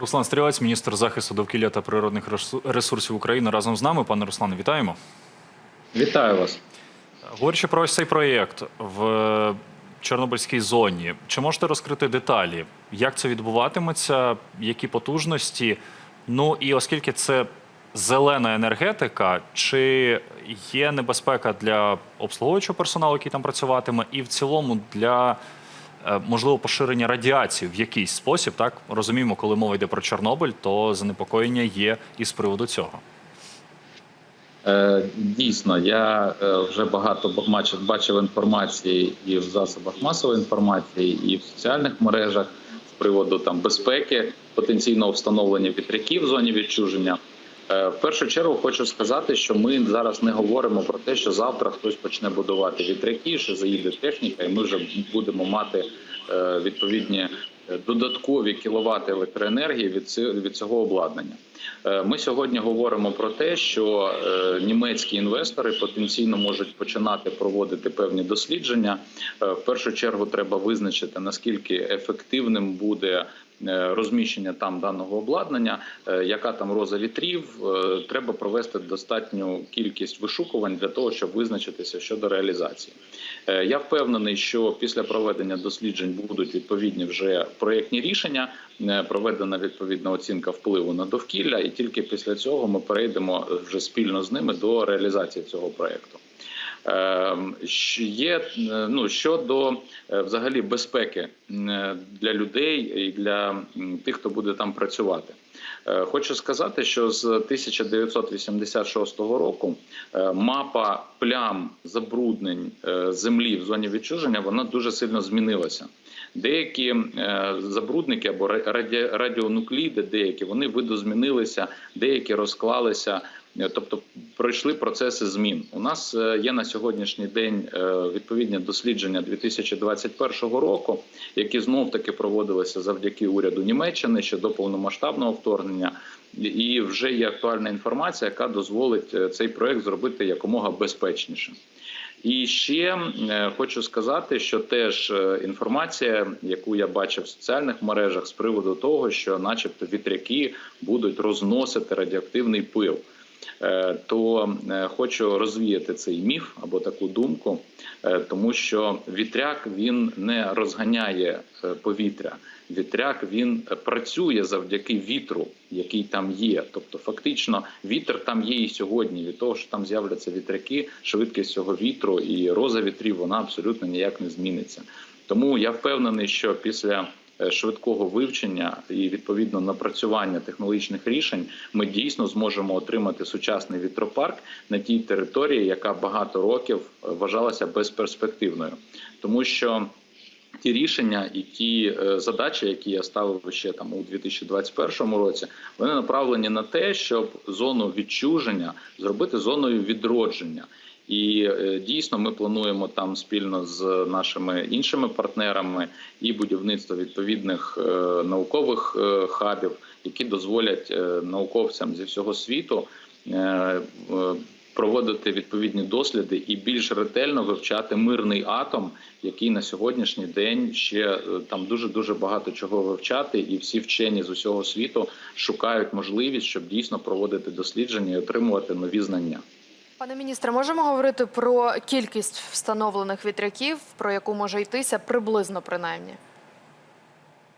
Руслан Стрілець, міністр захисту довкілля та природних ресурсів України, разом з нами. Пане Руслане, вітаємо. Вітаю вас. Говорячи про ось цей проєкт в Чорнобильській зоні, чи можете розкрити деталі, як це відбуватиметься, які потужності? Ну і оскільки це зелена енергетика, чи є небезпека для обслуговуючого персоналу, який там працюватиме, і в цілому для можливо поширення радіації в якийсь спосіб? Так розуміємо, коли мова йде про Чорнобиль, то занепокоєння є і з приводу цього. Е, Дійсно, я е, вже багато бачив інформації і в засобах масової інформації, і в соціальних мережах з приводу там безпеки потенційного встановлення вітряків в зоні відчуження. Е, В першу чергу хочу сказати, що ми зараз не говоримо про те, що завтра хтось почне будувати вітряки, що заїде техніка, і ми вже будемо мати е, відповідні е, додаткові кіловати електроенергії від цього обладнання. Е, Ми сьогодні говоримо про те, що е, німецькі інвестори потенційно можуть починати проводити певні дослідження. Е, В першу чергу треба визначити наскільки ефективним буде. Розміщення там даного обладнання, яка там роза вітрів, треба провести достатню кількість вишукувань для того, щоб визначитися щодо реалізації. Я впевнений, що після проведення досліджень будуть відповідні вже проєктні рішення, проведена відповідна оцінка впливу на довкілля, і тільки після цього ми перейдемо вже спільно з ними до реалізації цього проєкту. Ем, Є е, ну щодо е, взагалі безпеки е, для людей і для тих, хто буде там працювати. Хочу сказати, що з 1986 року мапа плям забруднень землі в зоні відчуження вона дуже сильно змінилася. Деякі е, забрудники або ра- радіонукліди, деякі вони видозмінилися, деякі розклалися. Е, Тобто пройшли процеси змін. У нас е, є на сьогоднішній день відповідні дослідження 2021 року, які знов таки проводилися завдяки уряду Німеччини ще до повномасштабного вторгнення. І вже є актуальна інформація, яка дозволить цей проект зробити якомога безпечнішим. І ще е, хочу сказати, що теж е, інформація, яку я бачив в соціальних мережах з приводу того, що, начебто, вітряки будуть розносити радіоактивний пил. Е, То е, хочу розвіяти цей міф або таку думку, е, тому що вітряк він не розганяє повітря. Вітряк він працює завдяки вітру, який там є. Тобто, фактично, вітер там є і сьогодні. Від того, що там з'являться вітряки, швидкість цього вітру і роза вітрів вона абсолютно ніяк не зміниться. Тому я впевнений, що після швидкого вивчення і відповідно напрацювання технологічних рішень ми дійсно зможемо отримати сучасний вітропарк на тій території, яка багато років е, вважалася безперспективною, тому що. Ті рішення і ті е, задачі, які я ставив ще там у 2021 році, вони направлені на те, щоб зону відчуження зробити зоною відродження. І е, дійсно ми плануємо там спільно з нашими іншими партнерами і будівництво відповідних е, наукових е, хабів, які дозволять науковцям зі всього світу проводити відповідні досліди і більш ретельно вивчати мирний атом, який на сьогоднішній день ще там дуже дуже багато чого вивчати, і всі вчені з усього світу шукають можливість, щоб дійсно проводити дослідження і отримувати нові знання. Пане міністре, можемо говорити про кількість встановлених вітряків, про яку може йтися приблизно принаймні?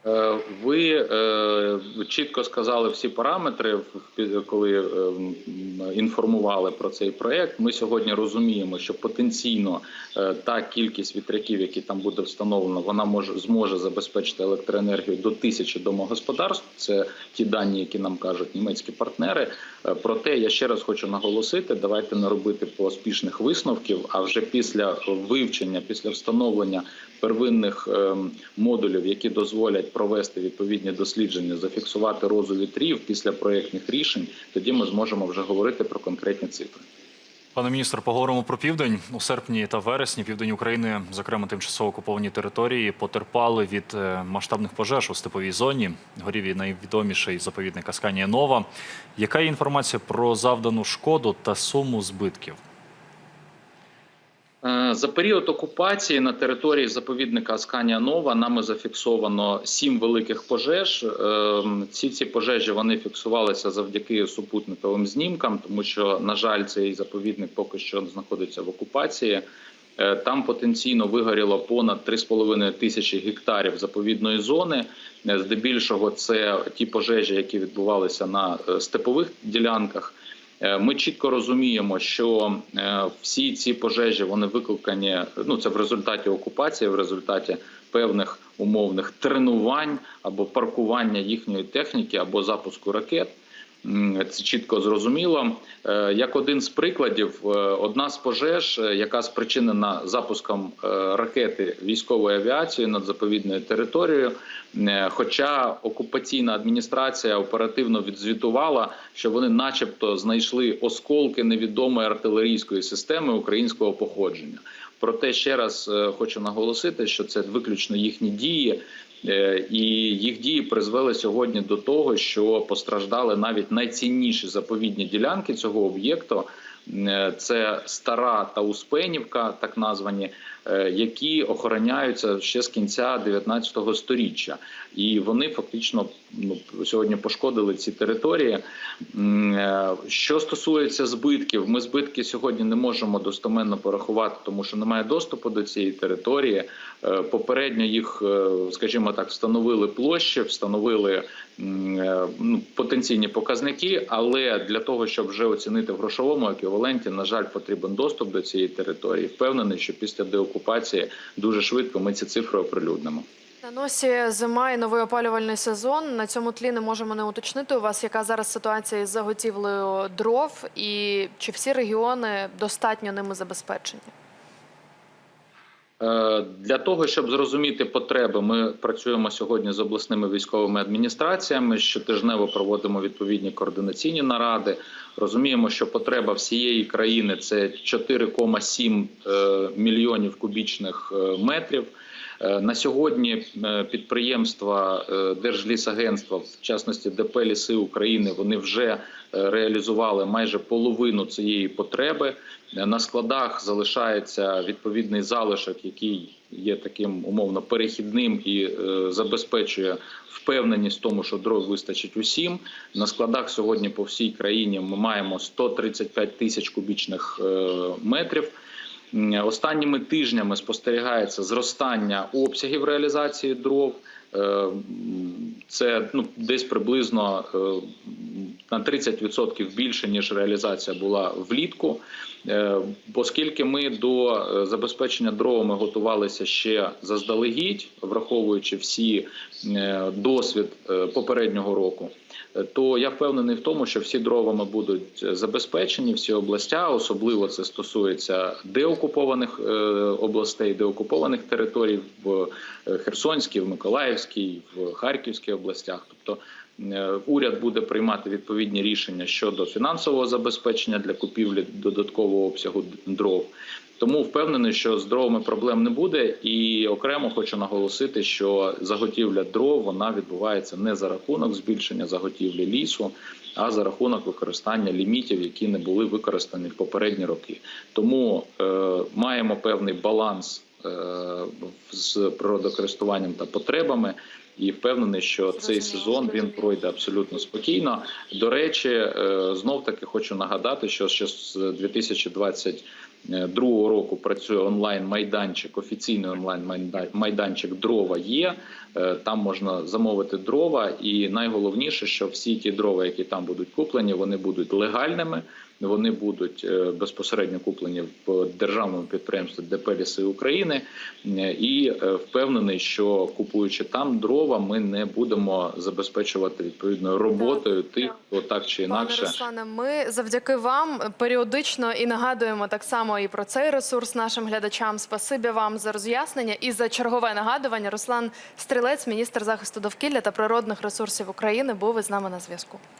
Е, Ви е, чітко сказали всі параметри, коли е, інформували про цей проект. Ми сьогодні розуміємо, що потенційно та кількість вітряків, які там буде встановлено, вона може зможе забезпечити електроенергію до тисячі домогосподарств. Це ті дані, які нам кажуть німецькі партнери. Проте я ще раз хочу наголосити: давайте не робити поспішних висновків. А вже після вивчення, після встановлення первинних ем, модулів, які дозволять провести відповідні дослідження, зафіксувати розу вітрів після проєктних рішень, тоді ми зможемо вже говорити про конкретні цифри. Пане міністр, поговоримо про південь у серпні та вересні. Південь України, зокрема тимчасово окуповані території, потерпали від е, масштабних пожеж у степовій зоні. Горів і найвідоміший заповідник Асканія Нова. Яка є інформація про завдану шкоду та суму збитків? Е, За період окупації на території заповідника Асканія Нова нами зафіксовано сім великих пожеж. Е, Ці ці пожежі вони фіксувалися завдяки супутниковим знімкам, тому що, на жаль, цей заповідник поки що знаходиться в окупації. Е, Там потенційно вигоріло понад 3,5 тисячі гектарів заповідної зони. Здебільшого це ті пожежі, які відбувалися на степових ділянках. Е, Ми чітко розуміємо, що е, всі ці пожежі вони викликані. Ну це в результаті окупації, в результаті певних умовних тренувань або паркування їхньої техніки, або запуску ракет. Це чітко зрозуміло. Е, Як один з прикладів, е, одна з пожеж, е, яка спричинена запуском ракети військової авіації над заповідною територією. Хоча окупаційна адміністрація оперативно відзвітувала, що вони, начебто, знайшли осколки невідомої артилерійської системи українського походження. Проте ще раз хочу наголосити, що це виключно їхні дії. Е, І їх дії призвели сьогодні до того, що постраждали навіть найцінніші заповідні ділянки цього об'єкту. Е, Це стара та Успенівка, так названі, е, які охороняються ще з кінця 19 століття, і вони фактично ну, сьогодні пошкодили ці території. Е, Що стосується збитків, ми збитки сьогодні не можемо достоменно порахувати, тому що немає доступу до цієї території. Попередньо їх, скажімо так, встановили площі, встановили ну, потенційні показники. Але для того, щоб вже оцінити в грошовому еквіваленті, на жаль, потрібен доступ до цієї території. Впевнений, що після деокупації дуже швидко ми ці цифри оприлюднимо. На носі зима і новий опалювальний сезон. На цьому тлі не можемо не уточнити у вас, яка зараз ситуація із заготівлею дров, і чи всі регіони достатньо ними забезпечені? Е, Для того щоб зрозуміти потреби, ми працюємо сьогодні з обласними військовими адміністраціями. Щотижнево проводимо відповідні координаційні наради. Розуміємо, що потреба всієї країни це 4,7 е, мільйонів кубічних е, метрів. Е, На сьогодні підприємства Держлісагентства, в частності ДП Ліси України, вони вже реалізували майже половину цієї потреби. На складах залишається відповідний залишок, який є таким умовно перехідним і е, забезпечує впевненість в тому, що дров вистачить усім. На складах сьогодні по всій країні ми маємо 135 тисяч кубічних е, метрів. Останніми тижнями спостерігається зростання обсягів реалізації дров. Е, Це ну, десь приблизно е, на 30% більше ніж реалізація була влітку. Е, Оскільки ми до забезпечення дровами готувалися ще заздалегідь, враховуючи всі досвід попереднього року, то я впевнений в тому, що всі дровами будуть забезпечені, всі областя, особливо це стосується деокупованих областей, деокупованих територій в Херсонській, в Миколаївській, в Харківській областях. Тобто е, уряд буде приймати відповідні рішення щодо фінансового забезпечення для купівлі додаткового обсягу дров. Тому впевнений, що з дровами проблем не буде, і окремо хочу наголосити, що заготівля дров вона відбувається не за рахунок збільшення заготівлі лісу, а за рахунок використання лімітів, які не були використані в попередні роки. Тому е, маємо певний баланс з природокористуванням та потребами. І впевнений, що цей сезон він пройде абсолютно спокійно. До речі, знов таки хочу нагадати, що ще з 2022 року працює онлайн майданчик, офіційний онлайн майданчик дрова є. Е, Там можна замовити дрова, і найголовніше, що всі ті дрова, які там будуть куплені, вони будуть легальними. Вони будуть е, безпосередньо куплені в державному підприємстві ДП «Ліси України. Е, І е, впевнений, що купуючи там дрова, ми не будемо забезпечувати відповідною роботою тих, хто так чи Пане інакше Руслане, ми завдяки вам періодично і нагадуємо так само і про цей ресурс нашим глядачам. Спасибі вам за роз'яснення і за чергове нагадування. Руслан Стрілець, міністр захисту довкілля та природних ресурсів України, був із нами на зв'язку.